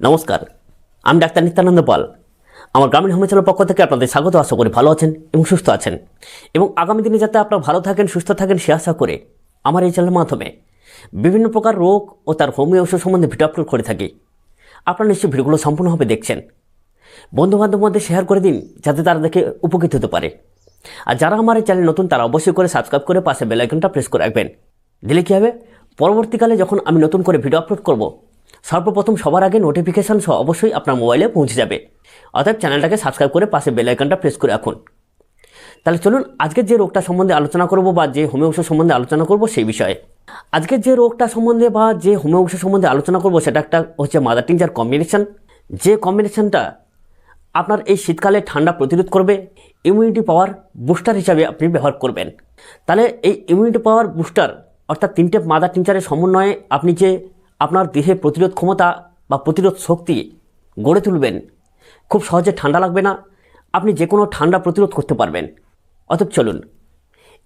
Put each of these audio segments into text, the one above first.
নমস্কার, আমি ডাক্তার নিত্যানন্দ পাল। আমার গ্রামীণ হোমিওপ্যাথির পক্ষ থেকে আপনাদের স্বাগত, আশা করি ভালো আছেন এবং সুস্থ আছেন। এবং আগামী দিনে যাতে আপনারা ভালো থাকেন, সুস্থ থাকেন, সে আশা করে আমার এই চ্যানেলের মাধ্যমে বিভিন্ন প্রকার রোগ ও তার হোমিও ওষুধ সম্বন্ধে ভিডিও আপলোড করে থাকি। আপনারা নিশ্চয়ই ভিডিওগুলো সম্পূর্ণভাবে দেখছেন। বন্ধুবান্ধবের মধ্যে শেয়ার করে দিন, যাতে তারা দেখে উপকৃত হতে পারে। আর যারা আমার এই চ্যানেল নতুন, তারা অবশ্যই করে সাবস্ক্রাইব করে পাশে বেল আইকনটা প্রেস করে রাখবেন। দিলে কী হবে? পরবর্তীকালে যখন আমি নতুন করে ভিডিও আপলোড করব সর্বপ্রথম সবার আগে নোটিফিকেশান সহ অবশ্যই আপনার মোবাইলে পৌঁছে যাবে। অর্থাৎ চ্যানেলটাকে সাবস্ক্রাইব করে পাশে বেল আইকনটা প্রেস করে রাখুন। তাহলে চলুন আজকের যে রোগটা সম্বন্ধে আলোচনা করব বা যে হোমিও ওষুধ সম্বন্ধে আলোচনা করব সেই বিষয়ে। আজকের যে রোগটা সম্বন্ধে বা যে হোমিও ওষুধ সম্বন্ধে আলোচনা করব সেটা একটা হচ্ছে মাদার টিঞ্জার কম্বিনেশন যে কম্বিনেশনটা আপনার এই শীতকালে ঠান্ডা প্রতিরোধ করবে ইমিউনিটি পাওয়ার বুস্টার হিসাবে আপনি ব্যবহার করবেন। তাহলে এই ইমিউনিটি পাওয়ার বুস্টার অর্থাৎ তিনটে মাদার টিঞ্চারের সমন্বয়ে আপনি যে আপনার দেহে প্রতিরোধ ক্ষমতা বা প্রতিরোধ শক্তি গড়ে তুলবেন। খুব সহজে ঠান্ডা লাগবে না। আপনি যে কোনো ঠান্ডা প্রতিরোধ করতে পারবেন। অতএব চলুন।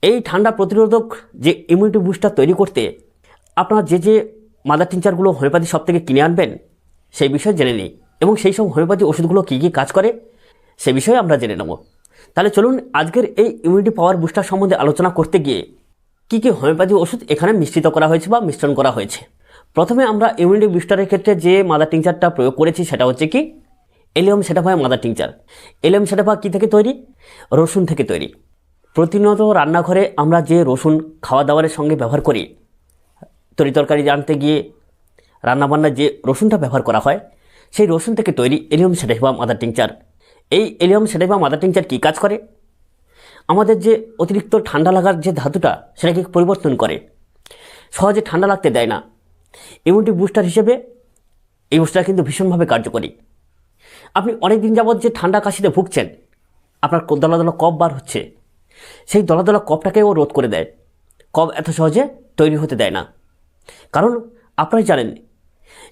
এই ঠান্ডা প্রতিরোধক যে ইমিউনিটি বুস্টার তৈরি করতে আপনার যে যে মাদার টিঞ্চারগুলো হোমিওপ্যাথি সব থেকে কিনে আনবেন, সেই বিষয়ে জেনে নিই এবং সেই সব হোমিওপ্যাথি ওষুধগুলো কী কী কাজ করে, সে বিষয়ে আমরা জেনে নেব। তাহলে চলুন আজকের এই ইমিউনিটি পাওয়ার বুস্টার সম্বন্ধে আলোচনা করতে গিয়ে কী কী হোমিওপ্যাথি ওষুধ এখানে মিশ্রিত করা হয়েছে বা মিশ্রণ করা হয়েছে। প্রথমে আমরা ইমিউনিটি বুস্টারের ক্ষেত্রে যে মাদার টিংচারটা প্রয়োগ করেছি সেটা হচ্ছে কি? Allium sativa mother tincture allium sativa কী থেকে তৈরি? রসুন থেকে তৈরি। প্রতিনিয়ত রান্নাঘরে আমরা যে রসুন খাওয়া দাওয়ারের সঙ্গে ব্যবহার করি, তরি তরকারি জানতে গিয়ে রান্নাবান্নার যে রসুনটা ব্যবহার করা হয়, সেই রসুন থেকে তৈরি এলিয়াম সেটাইভা মাদার টিংচার এই এলিয়াম সেটাইভা মাদার টিংচার কী কাজ করে? আমাদের যে অতিরিক্ত ঠান্ডা লাগার যে ধাতুটা, সেটাকে পরিবর্তন করে। সহজে ঠান্ডা লাগতে দেয় না। ইমিউনিটি বুস্টার হিসেবে এই ওষুধটা কিন্তু ভীষণভাবে কার্যকরী। আপনি অনেক দিন যাবৎ যে ঠান্ডা কাশিতে ভুগছেন, আপনার দলা দলা কফ বার হচ্ছে, সেই দলা দলা কফটাকেও রোধ করে দেয়। কফ এত সহজে তৈরি হতে দেয় না। কারণ আপনারাই জানেন,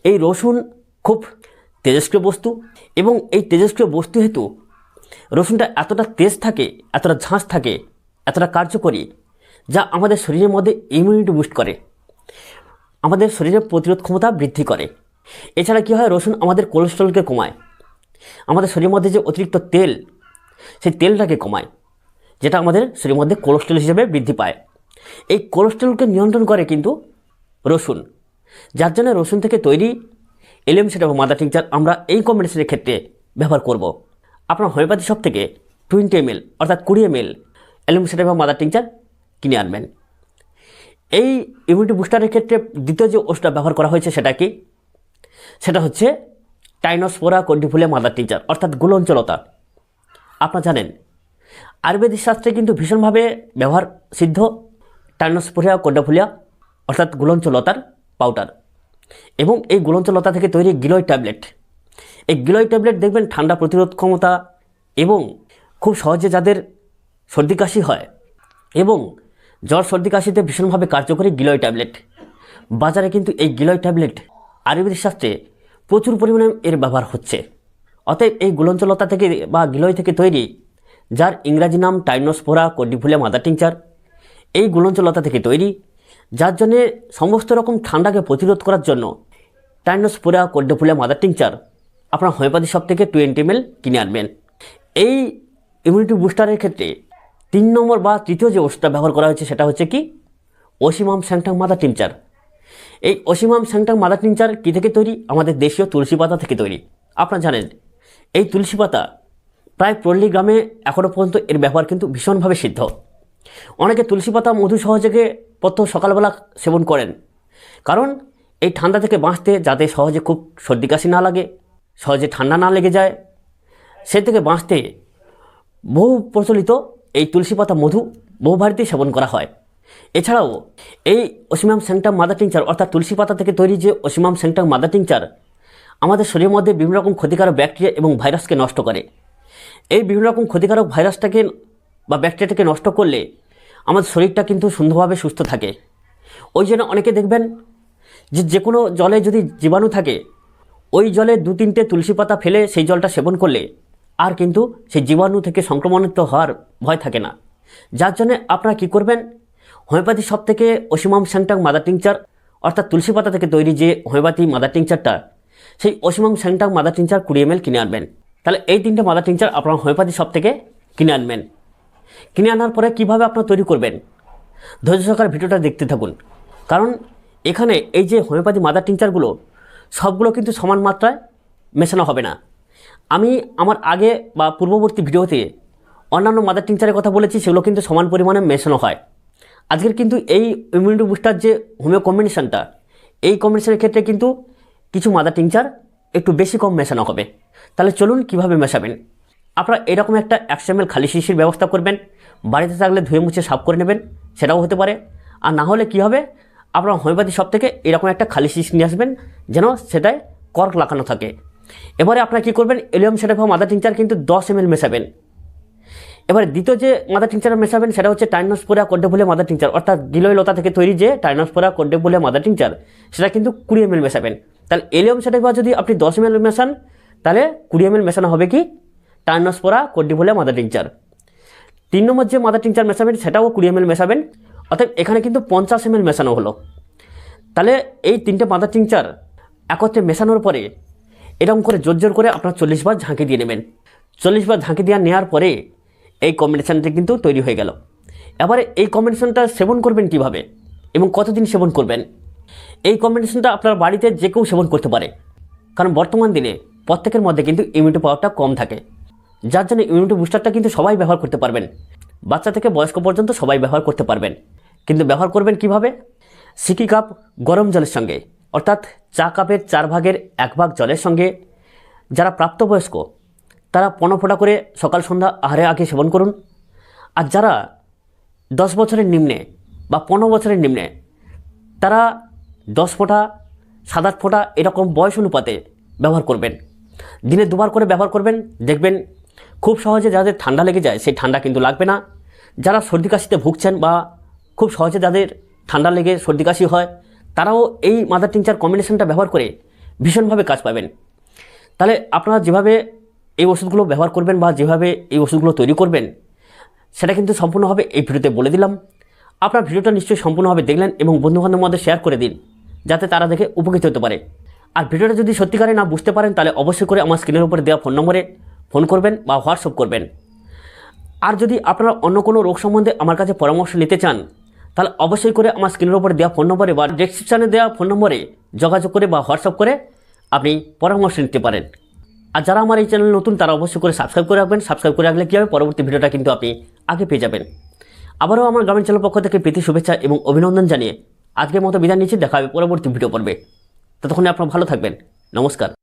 এই রসুন খুব তেজস্ক্রিয় বস্তু এবং এই তেজস্ক্রিয় বস্তু হেতু রসুনটা এতটা তেজ থাকে, এতটা ঝাঁস থাকে, এতটা কার্যকরী, যা আমাদের শরীরের মধ্যে ইমিউনিটি বুস্ট করে। আমাদের শরীরের প্রতিরোধ ক্ষমতা বৃদ্ধি করে। এছাড়া কী হয়? রসুন আমাদের কোলেস্ট্রলকে কমায়। আমাদের শরীরের মধ্যে যে অতিরিক্ত তেল, সেই তেলটাকে কমায়, যেটা আমাদের শরীরের মধ্যে কোলেস্ট্রল হিসেবে বৃদ্ধি পায়। এই কোলেস্ট্রলকে নিয়ন্ত্রণ করে কিন্তু রসুন। যার জন্য রসুন থেকে তৈরি এলিয়াম সেটা মাদার টিংচার আমরা এই কম্বিনেশনের ক্ষেত্রে ব্যবহার করব। আপনার হোমিওপ্যাথি শপ থেকে টোয়েন্টি এম অর্থাৎ কুড়ি এম এল অ্যালুম সেটা মাদার টিংচার কিনে আনবেন। এই ইমিউনিটি বুস্টারের ক্ষেত্রে দ্বিতীয় যে ওষুধটা ব্যবহার করা হয়েছে সেটা কি? সেটা হচ্ছে টাইনোস্পোরা কন্ডিফুলিয়া মাদার টিচার অর্থাৎ গুলঞ্চলতা আপনারা জানেন, আয়ুর্বেদিক শাস্ত্রে কিন্তু ভীষণভাবে ব্যবহার সিদ্ধ টাইনোস্পোরিয়া কন্ডাফুলিয়া অর্থাৎ গুলঞ্চলতার পাউডার এবং এই গুলঞ্চলতা থেকে তৈরি গিলয় ট্যাবলেট এই গিলয় ট্যাবলেট দেখবেন ঠান্ডা প্রতিরোধ ক্ষমতা এবং খুব সহজে যাদের সর্দি কাশি হয় এবং জ্বর, সর্দি, কাশিতে ভীষণভাবে কার্যকরী গিলয় ট্যাবলেট। বাজারে কিন্তু এই গিলয় ট্যাবলেট আয়ুর্বেদিক শাস্ত্রে প্রচুর পরিমাণে এর ব্যবহার হচ্ছে। অতএব এই গুলঞ্চলতা থেকে বা গিলয় থেকে তৈরি, যার ইংরাজি নাম টাইনোস্পোরা কডিফুলিয়া মাদার টিংচার, এই গুলঞ্চলতা থেকে তৈরি, যার জন্যে সমস্ত রকম ঠান্ডাকে প্রতিরোধ করার জন্য টাইনোস্পোরা কডিফুলিয়া মাদার টিংচার আপনার হোমিওপ্যাথি শপ থেকে টোয়েন্টি এম কিনে আনবেন। এই ইমিউনিটি বুস্টারের ক্ষেত্রে তিন নম্বর বা তৃতীয় যে ওষুধটা ব্যবহার করা হয়েছে সেটা হচ্ছে কি? ওসিমাম স্যাংটাং মাদার টিংচার এই অসীমাম স্যাংটাং মাদার টিংচার কী থেকে তৈরি? আমাদের দেশীয় তুলসী পাতা থেকে তৈরি। আপনারা জানেন, এই তুলসী পাতা প্রায় পল্লী গ্রামে এখনও পর্যন্ত এর ব্যবহার কিন্তু ভীষণভাবে সিদ্ধ। অনেকে তুলসী পাতা মধু সহযোগে প্রত্যহ সকালবেলা সেবন করেন। কারণ এই ঠান্ডা থেকে বাঁচতে যাতে সহজে খুব সর্দি কাশি না লাগে, সহজে ঠান্ডা না লেগে যায়, সে থেকে বাঁচতে বহু প্রচলিত এই তুলসী পাতা মধু বহু বাড়িতেই সেবন করা হয়। এছাড়াও, এই অসীমাম স্যাংটাম মাদার টিংচার অর্থাৎ তুলসী পাতা থেকে তৈরি যে অসীমাম স্যাংটাম মাদার টিংচার, আমাদের শরীরের মধ্যে বিভিন্ন রকম ক্ষতিকারক ব্যাকটেরিয়া এবং ভাইরাসকে নষ্ট করে। এই বিভিন্ন রকম ক্ষতিকারক ভাইরাসটাকে বা ব্যাকটেরিয়াটাকে নষ্ট করলে আমাদের শরীরটা কিন্তু সুন্দরভাবে সুস্থ থাকে। ওই জন্য অনেকে দেখবেন যে যে কোনো জলে যদি জীবাণু থাকে, ওই জলে দু তিনটে তুলসী পাতা ফেলে সেই জলটা সেবন করলে আর কিন্তু সেই জীবাণু থেকে সংক্রমণিত হওয়ার ভয় থাকে না। যার জন্যে আপনারা কী করবেন? হোমিওপ্যাথি সব থেকে অসীমাম স্যাংটাং মাদার টিংচার, অর্থাৎ তুলসী পাতা থেকে তৈরি যে হোমিওপ্যাথি মাদার টিংচারটা, সেই অসীমাং স্যাংটাং মাদার টিংচার কুড়ি এম কিনে আনবেন। তাহলে এই তিনটে মাদার টিংচার আপনার হোমিওপ্যাথি সব থেকে কিনে আনবেন। কিনে আনার পরে কীভাবে আপনার তৈরি করবেন? ধৈর্য সহকারে ভিডিওটা দেখতে থাকুন। কারণ এখানে এই যে হোমিওপ্যাথি মাদার টিংচারগুলো, সবগুলো কিন্তু সমান মাত্রায় মেশানো হবে না। আমি আমার আগে বা পূর্ববর্তী ভিডিওতে অন্যান্য মাদার টিংচারের কথা বলেছি, সেগুলো কিন্তু সমান পরিমাণে মেশানো হয়। আজকের কিন্তু এই ইমিউনিটি বুস্টার যে হোমিও কম্বিনেশানটা এই কম্বিনেশনের ক্ষেত্রে কিন্তু কিছু মাদার টিংচার একটু বেশি কম মেশানো হবে। তাহলে চলুন কীভাবে মেশাবেন? আপনারা এরকম একটা একশো খালি শিশির ব্যবস্থা করবেন, বাড়িতে থাকলে ধুয়ে মুছে সাফ করে নেবেন, সেটাও হতে পারে। আর না হলে কী হবে? আপনার হোমিওপ্যাথি শপ থেকে এরকম একটা খালি শিশির নিয়ে আসবেন, যেন সেটায় কর্ক লাগানো থাকে। এবারে আপনারা কী করবেন? এলিয়াম সেটাফা মাদার টিংচার কিন্তু দশ এম মেশাবেন। এবার দ্বিতীয় যে মাদার টিংচার মেশাবেন, সেটা হচ্ছে টাইনোস্পোরা কোডেবুলিয়া মাদার টিংচার অর্থাৎ গিলয় লতা থেকে তৈরি যে টাইনোস্পোরা কোডেবুলিয়া মাদার টিংচার সেটা কিন্তু কুড়ি এম মেশাবেন। তাহলে এলিয়াম সেটাফা যদি আপনি দশ এম মেশান, তাহলে কুড়ি এম মেশানো হবে কি? টাইনোস্পোরা কোডেবুলিয়া মাদার টিংচার তিন নম্বর যে মাদার টিংচার মেশাবেন, সেটাও কুড়ি এম মেশাবেন। অর্থাৎ এখানে কিন্তু পঞ্চাশ এম মেশানো হলো। তাহলে এই তিনটে মাদার টিংচার একত্রে মেশানোর পরে এরকম করে জোর জোর করে আপনার চল্লিশ বার ঝাঁকি দিয়ে নেবেন। চল্লিশ বার ঝাঁকি দেওয়া নেওয়ার পরে এই কম্বিনেশানটি কিন্তু তৈরি হয়ে গেল। এবারে এই কম্বিনেশনটা সেবন করবেন কীভাবে এবং কতদিন সেবন করবেন? এই কম্বিনেশনটা আপনার বাড়িতে যে কেউ সেবন করতে পারে। কারণ বর্তমান দিনে প্রত্যেকের মধ্যে কিন্তু ইমিউনিটি পাওয়ারটা কম থাকে। যার জন্য ইমিউনিটি বুস্টারটা কিন্তু সবাই ব্যবহার করতে পারবেন। বাচ্চা থেকে বয়স্ক পর্যন্ত সবাই ব্যবহার করতে পারবেন। কিন্তু ব্যবহার করবেন কীভাবে? সিকি কাপ গরম জলের সঙ্গে। অর্থাৎ চা কাপের চার ভাগের এক ভাগ জলের সঙ্গে যারা প্রাপ্তবয়স্ক, তারা পনেরো ফোঁটা করে সকাল সন্ধ্যা আহারে আগে সেবন করুন। আর যারা দশ বছরের নিম্নে বা পনেরো বছরের নিম্নে, তারা দশ ফোঁটা, সাত আট ফোঁটা এরকম বয়স অনুপাতে ব্যবহার করবেন। দিনে দুবার করে ব্যবহার করবেন। দেখবেন খুব সহজে যাদের ঠান্ডা লেগে যায়, সেই ঠান্ডা কিন্তু লাগবে না। যারা সর্দি কাশিতে ভুগছেন বা খুব সহজে যাদের ঠান্ডা লেগে সর্দি কাশি হয় তারাও এই মাদার টিংচার কম্বিনেশনটা ব্যবহার করে ভীষণভাবে কাজ পাবেন। তাহলে আপনারা যেভাবে এই ওষুধগুলো ব্যবহার করবেন বা যেভাবে এই ওষুধগুলো তৈরি করবেন, সেটা কিন্তু সম্পূর্ণভাবে এই ভিডিওতে বলে দিলাম। আপনার ভিডিওটা নিশ্চয়ই সম্পূর্ণভাবে দেখলেন এবং বন্ধুবান্ধবের মধ্যে শেয়ার করে দিন, যাতে তারা দেখে উপকৃত হতে পারে। আর ভিডিওটা যদি সত্যিকারে না বুঝতে পারেন, তাহলে অবশ্যই করে আমার স্ক্রিনের উপরে দেওয়া ফোন নম্বরে ফোন করবেন বা হোয়াটসঅ্যাপ করবেন। আর যদি আপনারা অন্য কোনো রোগ সম্বন্ধে আমার কাছে পরামর্শ নিতে চান তাহলে অবশ্যই করে আমার স্ক্রিনের উপরে দেওয়া ফোন নম্বরে বা ডেসক্রিপশানে দেওয়া ফোন নম্বরে যোগাযোগ করে বা হোয়াটসঅ্যাপ করে আপনি পরামর্শ নিতে পারেন। আর যারা আমার এই চ্যানেল নতুন, তারা অবশ্যই করে সাবস্ক্রাইব করে রাখবেন। সাবস্ক্রাইব করে রাখলে কী হবে? পরবর্তী ভিডিওটা কিন্তু আপনি আগে পেয়ে যাবেন। আবারও আমার গ্রামীণ চ্যানেল পক্ষ থেকে প্রীতি শুভেচ্ছা এবং অভিনন্দন জানিয়ে আজকের মতো বিদায় নিচ্ছি। দেখা হবে পরবর্তী ভিডিও পর্বে। ততক্ষণে আপনারা ভালো থাকবেন। নমস্কার।